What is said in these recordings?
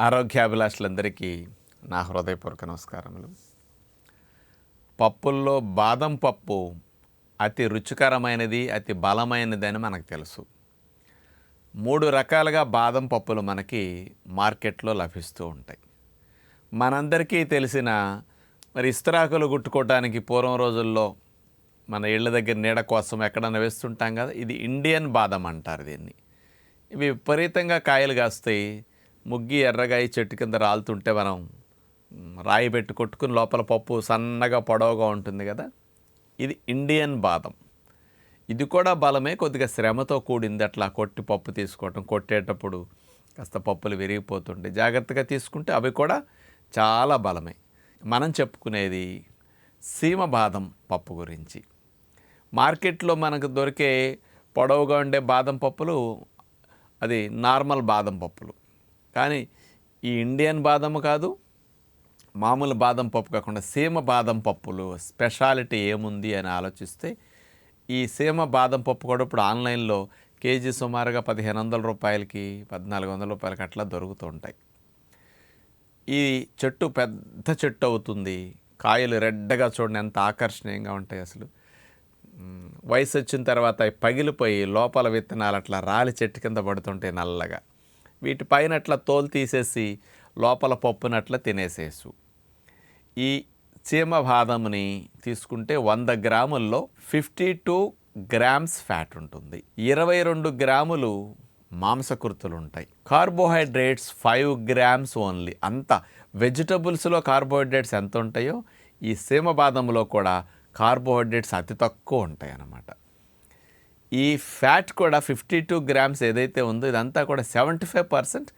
ఆరోగ్యాభిలాషులందరికీ నా హృదయపూర్వక నమస్కారములు. పప్పుల్లో బాదం పప్పు అతి రుచికరమైనది అతి బలమైనది అని మనకు తెలుసు. మూడు రకాలుగా బాదం పప్పులు మనకి మార్కెట్లో లభిస్తూ ఉంటాయి. మనందరికీ తెలిసిన మరి ఇస్తరాకులు గుట్టుకోవడానికి పూర్వం రోజుల్లో మన ఇళ్ళ దగ్గర నీడ కోసం ఎక్కడన్నా వేస్తుంటాం కదా ఇది ఇండియన్ బాదం అంటారు దీన్ని. ఇవి విపరీతంగా కాయలు కాస్తాయి ముగ్గి ఎర్రగా ఈ చెట్టు కింద రాలుతుంటే మనం రాయి పెట్టి కొట్టుకుని లోపల పప్పు సన్నగా పొడవుగా ఉంటుంది కదా? ఇది ఇండియన్ బాదం. ఇది కూడా బలమే కొద్దిగా శ్రమతో కూడింది. అట్లా కొట్టి పప్పు తీసుకోవటం కొట్టేటప్పుడు కాస్త పప్పులు విరిగిపోతుంటాయి. జాగ్రత్తగా తీసుకుంటే అవి కూడా చాలా బలమే. మనం చెప్పుకునేది సీమ బాదం పప్పు గురించి. మార్కెట్లో మనకు దొరికే పొడవుగా ఉండే బాదం పప్పులు అది నార్మల్ బాదం పప్పులు. కానీ ఈ ఇండియన్ బాదం కాదు మామూలు బాదం పప్పు కాకుండా సీమ బాదం పప్పులు స్పెషాలిటీ ఏముంది అని ఆలోచిస్తే ఈ సీమ బాదం పప్పు కూడా ఇప్పుడు ఆన్లైన్లో కేజీ సుమారుగా పదిహేను వందల రూపాయలకి పద్నాలుగు వందల రూపాయలకి అట్లా దొరుకుతూ ఉంటాయి ఈ చెట్టు పెద్ద చెట్టు అవుతుంది. కాయలు రెడ్డగా చూడండి ఎంత ఆకర్షణీయంగా ఉంటాయి అసలు. వయసు వచ్చిన తర్వాత పగిలిపోయి లోపల విత్తనాలు అట్లా రాలి చెట్టు కింద పడుతుంటాయి నల్లగా. వీటి పైన అట్లా తోలు తీసేసి లోపల పప్పునట్ల తినేసేసు. ఈ చీమ బాదంని తీసుకుంటే వంద గ్రాముల్లో ఫిఫ్టీ టూ గ్రామ్స్ ఫ్యాట్ ఉంటుంది. ఇరవై రెండు గ్రాములు మాంసకృతులు ఉంటాయి కార్బోహైడ్రేట్స్ ఫైవ్ గ్రామ్స్ ఓన్లీ. అంత వెజిటబుల్స్లో కార్బోహైడ్రేట్స్ ఎంత ఉంటాయో ఈ సీమ బాదంలో కూడా కార్బోహైడ్రేట్స్ అతి తక్కువ ఉంటాయి అన్నమాట ఈ ఫ్యాట్ కూడా ఫిఫ్టీ టూ గ్రామ్స్ ఏదైతే ఉందో ఇదంతా కూడా seventy five percent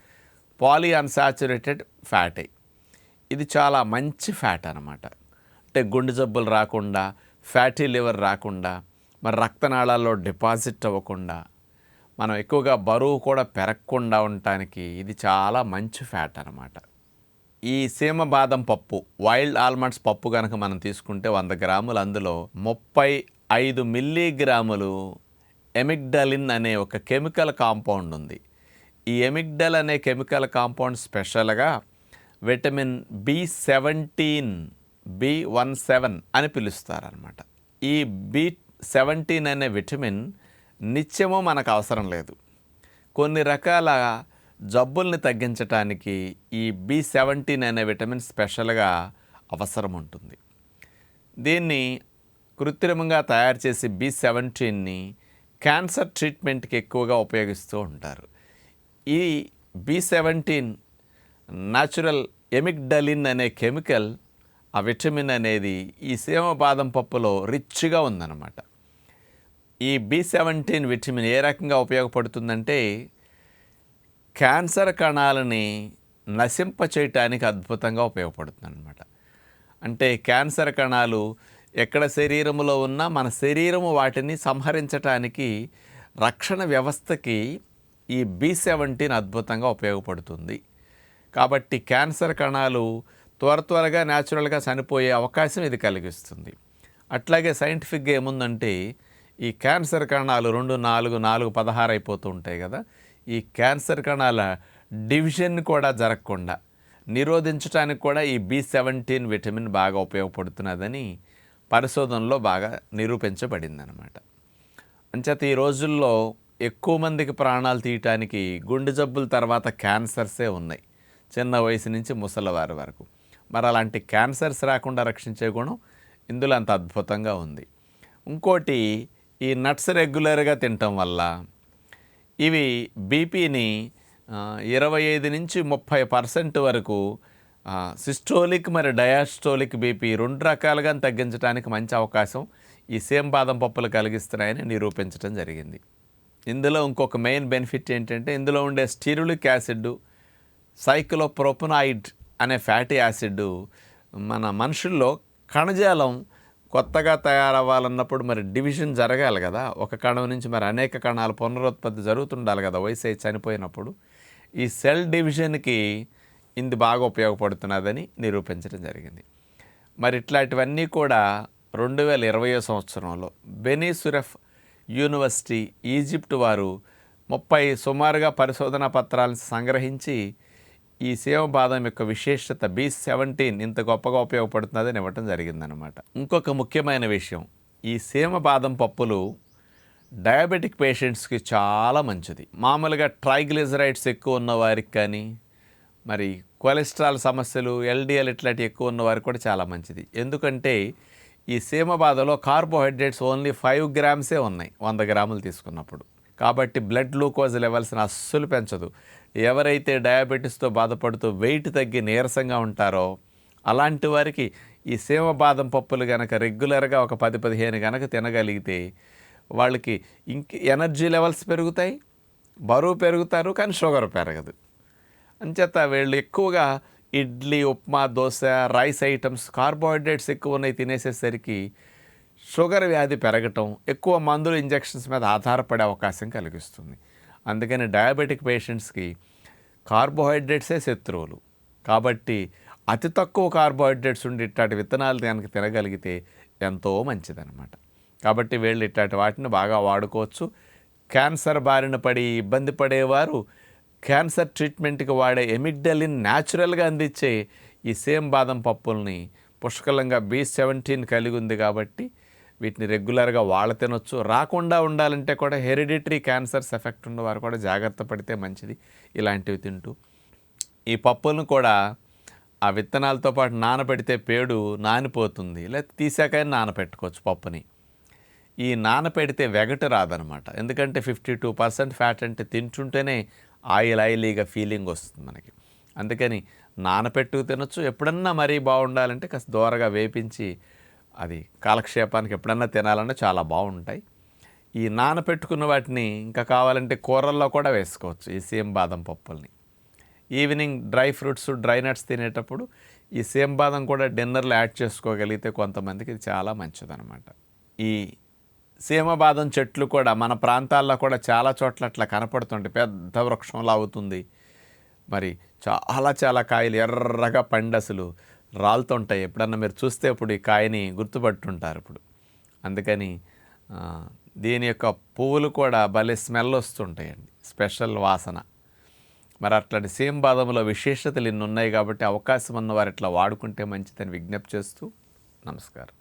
poly unsaturated ఫ్యాటే. ఇది చాలా మంచి ఫ్యాట్ అనమాట అంటే గుండె జబ్బులు రాకుండా ఫ్యాటీ లివర్ రాకుండా మరి రక్తనాళాల్లో డిపాజిట్ అవ్వకుండా మనం ఎక్కువగా బరువు కూడా పెరగకుండా ఉండటానికి ఇది చాలా మంచి ఫ్యాట్ అనమాట ఈ సీమ బాదం పప్పు వైల్డ్ ఆల్మండ్స్ పప్పు కనుక మనం తీసుకుంటే వంద గ్రాములు అందులో ముప్పై ఐదు మిల్లీగ్రాములు ఎమిగ్డలిన్ అనే ఒక కెమికల్ కాంపౌండ్ ఉంది. ఈ ఎమిగ్డల్ అనే కెమికల్ కాంపౌండ్ స్పెషల్గా vitamin B seventeen B one seven అని పిలుస్తారనమాట ఈ బి సెవెంటీన్ అనే విటమిన్ నిత్యము మనకు అవసరం లేదు. కొన్ని రకాల జబ్బుల్ని తగ్గించడానికి ఈ బి సెవెంటీన్ అనే విటమిన్ స్పెషల్గా అవసరం ఉంటుంది. దీన్ని కృత్రిమంగా తయారు చేసి బి సెవెంటీన్ని క్యాన్సర్ ట్రీట్మెంట్కి ఎక్కువగా ఉపయోగిస్తూ ఉంటారు. ఈ బి సెవెంటీన్ న్యాచురల్ ఎమిగ్డలిన్ అనే కెమికల్ ఆ విటమిన్ అనేది ఈ సీమ బాదం పప్పులో రిచ్గా ఉందన్నమాట. ఈ బి సెవెంటీన్ విటమిన్ ఏ రకంగా ఉపయోగపడుతుందంటే క్యాన్సర్ కణాలని నశింప చేయటానికి అద్భుతంగా ఉపయోగపడుతుంది అనమాట అంటే క్యాన్సర్ కణాలు ఎక్కడ శరీరంలో ఉన్నా మన శరీరము వాటిని సంహరించటానికి రక్షణ వ్యవస్థకి ఈ బి సెవెంటీన్ అద్భుతంగా ఉపయోగపడుతుంది. కాబట్టి క్యాన్సర్ కణాలు త్వర త్వరగా న్యాచురల్గా చనిపోయే అవకాశం ఇది కలిగిస్తుంది. అట్లాగే సైంటిఫిక్గా ఏముందంటే ఈ క్యాన్సర్ కణాలు రెండు నాలుగు నాలుగు పదహారు అయిపోతూ ఉంటాయి కదా. ఈ క్యాన్సర్ కణాల డివిజన్ కూడా జరగకుండా నిరోధించడానికి కూడా ఈ బి సెవెంటీన్ విటమిన్ బాగా ఉపయోగపడుతున్నదని పరిశోధనలో బాగా నిరూపించబడింది అనమాట అంచేత ఈ రోజుల్లో ఎక్కువ మందికి ప్రాణాలు తీయటానికి గుండె జబ్బుల తర్వాత క్యాన్సర్సే ఉన్నాయి. చిన్న వయసు నుంచి ముసలివారి వరకు. మరి అలాంటి క్యాన్సర్స్ రాకుండా రక్షించే గుణం ఇందులో అంత అద్భుతంగా ఉంది. ఇంకోటి ఈ నట్స్ రెగ్యులర్గా తినటం వల్ల ఇవి బీపీని ఇరవై ఐదు నుంచి ముప్పై పర్సెంట్ వరకు సిస్టోలిక్ మరి డయాస్టోలిక్ బీపీ రెండు రకాలుగా తగ్గించడానికి మంచి అవకాశం. ఈ సేమ్ బాదం పప్పులు కలిగిస్తున్నాయని నిరూపించడం జరిగింది. ఇందులో ఇంకొక మెయిన్ బెనిఫిట్ ఏంటంటే ఇందులో ఉండే స్టీరులిక్ యాసిడ్ సైక్లోప్రోపనాయిడ్ అనే ఫ్యాటీ యాసిడ్ మన మనుషుల్లో కణజాలం కొత్తగా తయారవ్వాలన్నప్పుడు మరి డివిజన్ జరగాలి కదా. ఒక కణం నుంచి మరి అనేక కణాలు పునరుత్పత్తి జరుగుతుండాలి కదా వయసు అయి చనిపోయినప్పుడు. ఈ సెల్ డివిజన్కి ఇది బాగా ఉపయోగపడుతున్నదని నిరూపించడం జరిగింది. మరి ఇట్లాంటివన్నీ కూడా రెండు వేల ఇరవయో సంవత్సరంలో బెనీసురఫ్ యూనివర్సిటీ ఈజిప్ట్ వారు ముప్పై సుమారుగా పరిశోధన పత్రాలను సంగ్రహించి ఈ సేవ బాదం యొక్క విశేషత బి సెవెంటీన్ ఇంత గొప్పగా ఉపయోగపడుతుందని ఇవ్వటం జరిగిందనమాట ఇంకొక ముఖ్యమైన విషయం ఈ సేమ బాదం పప్పులు డయాబెటిక్ పేషెంట్స్కి చాలా మంచిది. మామూలుగా ట్రైగ్లిజరైడ్స్ ఎక్కువ ఉన్న వారికి కానీ మరి కొలెస్ట్రాల్ సమస్యలు ఎల్డిఎల్ ఇట్లాంటి ఎక్కువ ఉన్న వారికి కూడా చాలా మంచిది. ఎందుకంటే ఈ సీమ బాధలో కార్బోహైడ్రేట్స్ ఓన్లీ ఫైవ్ గ్రామ్సే ఉన్నాయి వంద గ్రాములు తీసుకున్నప్పుడు. కాబట్టి బ్లడ్ గ్లూకోజ్ లెవెల్స్ని అస్సలు పెంచదు. ఎవరైతే డయాబెటీస్తో బాధపడుతూ వెయిట్ తగ్గి నీరసంగా ఉంటారో అలాంటి వారికి ఈ సీమ బాదం పప్పులు కనుక రెగ్యులర్గా ఒక పది పదిహేను కనుక తినగలిగితే వాళ్ళకి ఇంక ఎనర్జీ లెవెల్స్ పెరుగుతాయి బరువు పెరుగుతారు కానీ షుగర్ పెరగదు. అంచేత వీళ్ళు ఎక్కువగా idli upma dosa rice items carbohydrates ఎక్కువ ఉన్నాయి తినేసేసరికి షుగర్ వ్యాధి పెరగటం ఎక్కువ మందులు ఇంజెక్షన్స్ మీద ఆధారపడే అవకాశం కలిగిస్తుంది. అందుకని డయాబెటిక్ పేషెంట్స్కి కార్బోహైడ్రేట్సే శత్రువులు. కాబట్టి అతి తక్కువ కార్బోహైడ్రేట్స్ ఉండి ఇట్లాంటి విత్తనాలు కనుక తినగలిగితే ఎంతో మంచిదన్నమాట. కాబట్టి వీళ్ళు ఇట్లాంటి వాటిని బాగా వాడుకోవచ్చు. క్యాన్సర్ బారిన పడి ఇబ్బంది పడేవారు క్యాన్సర్ ట్రీట్మెంట్కి వాడే ఎమిగ్డలిన్ న్యాచురల్గా అందించే ఈ సేమ్ బాదం పప్పుల్ని పుష్కలంగా బి సెవెంటీన్ కలిగి ఉంది కాబట్టి వీటిని రెగ్యులర్గా వాళ్ళ తినొచ్చు. రాకుండా ఉండాలంటే కూడా హెరిడిటరీ క్యాన్సర్స్ ఎఫెక్ట్ ఉన్నవారు కూడా జాగ్రత్త పడితే మంచిది ఇలాంటివి తింటూ. ఈ పప్పులను కూడా ఆ విత్తనాలతో పాటు నానబెడితే పేడు నానిపోతుంది. లేకపోతే తీసాక నానపెట్టుకోవచ్చు పప్పుని. ఈ నానపెడితే వెగట రాదనమాట. ఎందుకంటే ఫిఫ్టీ టూ పర్సెంట్ ఫ్యాట్ అంటే తింటుంటేనే ఆయిల్ ఆయిలీగా ఫీలింగ్ వస్తుంది మనకి. అందుకని నానపెట్టుకు తినొచ్చు. ఎప్పుడన్నా మరీ బాగుండాలంటే కాస్త దూరగా వేపించి అది కాలక్షేపానికి ఎప్పుడన్నా తినాలన్నా చాలా బాగుంటాయి. ఈ నానపెట్టుకున్న వాటిని ఇంకా కావాలంటే కూరల్లో కూడా వేసుకోవచ్చు. ఈ సేమ్ బాదం పప్పుల్ని. Evening dry fruits dry nuts తినేటప్పుడు ఈ సేమ్ బాదం కూడా డిన్నర్లో యాడ్ చేసుకోగలిగితే కొంతమందికి ఇది చాలా మంచిదన్నమాట. ఈ సీమబాదం చెట్లు కూడా మన ప్రాంతాల్లో కూడా చాలా చోట్ల అట్లా కనపడుతుంటాయి పెద్ద వృక్షంలా అవుతుంది. మరి చాలా చాలా కాయలు ఎర్రగా పండసలు రాలుతుంటాయి. ఎప్పుడన్నా మీరు చూస్తే ఇప్పుడు ఈ కాయని గుర్తుపట్టుంటారు ఇప్పుడు. అందుకని దీని యొక్క పువ్వులు కూడా భలే స్మెల్ వస్తుంటాయండి. స్పెషల్ వాసన. మరి అట్లాంటి సేమ్ బాదంలో విశేషతలు ఇన్ని ఉన్నాయి కాబట్టి అవకాశం ఉన్న వారు ఇట్లా వాడుకుంటే మంచిదని విజ్ఞప్తి చేస్తూ నమస్కారం.